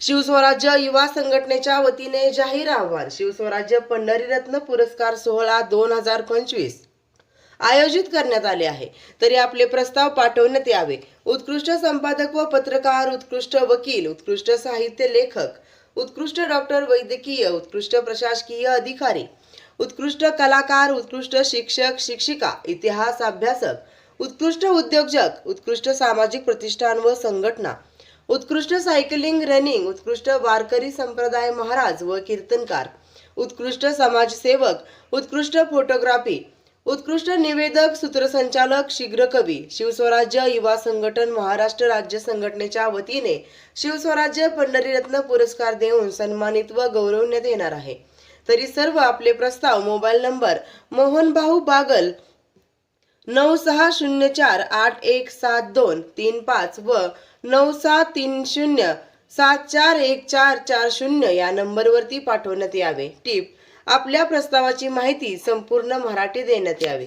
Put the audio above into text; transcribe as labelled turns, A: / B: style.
A: शिवस्वराज्य युवा संघटनेच्या वतीने जाहीर आव्हान. शिवस्वराज्य पंढरीरत्न पुरस्कार सोहळा दोन हजार पंचवीस आयोजित करण्यात आले आहे. तरी आपले प्रस्ताव पाठवण्यात यावे. उत्कृष्ट संपादक व पत्रकार उत्कृष्ट वकील उत्कृष्ट साहित्य लेखक उत्कृष्ट डॉक्टर वैद्यकीय उत्कृष्ट प्रशासकीय अधिकारी उत्कृष्ट कलाकार उत्कृष्ट शिक्षक शिक्षिका इतिहास अभ्यासक उत्कृष्ट उद्योजक उत्कृष्ट सामाजिक प्रतिष्ठान व संघटना उत्कृष्ट सायकलिंग रनिंग उत्कृष्ट वारकरी संप्रदाय महाराज व कीर्तनकार उत्कृष्ट समाजसेवक उत्कृष्ट फोटोग्राफी उत्कृष्ट निवेदक सूत्रसंचालक शीघ्र कवी शिवस्वराज्य युवा संघटन महाराष्ट्र राज्य संघटनेच्या वतीने शिवस्वराज्य पंढरीरत्न पुरस्कार देऊन सन्मानित व गौरवण्यात येणार आहे. तरी सर्व आपले प्रस्ताव मोबाईल नंबर मोहन भाऊ बागल नऊ सहा शून्य चार आठ एक सात दोन तीन पाच व नऊ सहा तीन शून्य सात चार एक चार चार शून्य या नंबरवरती पाठवण्यात यावे. टिप आपल्या प्रस्तावाची माहिती संपूर्ण मराठी देण्यात यावी.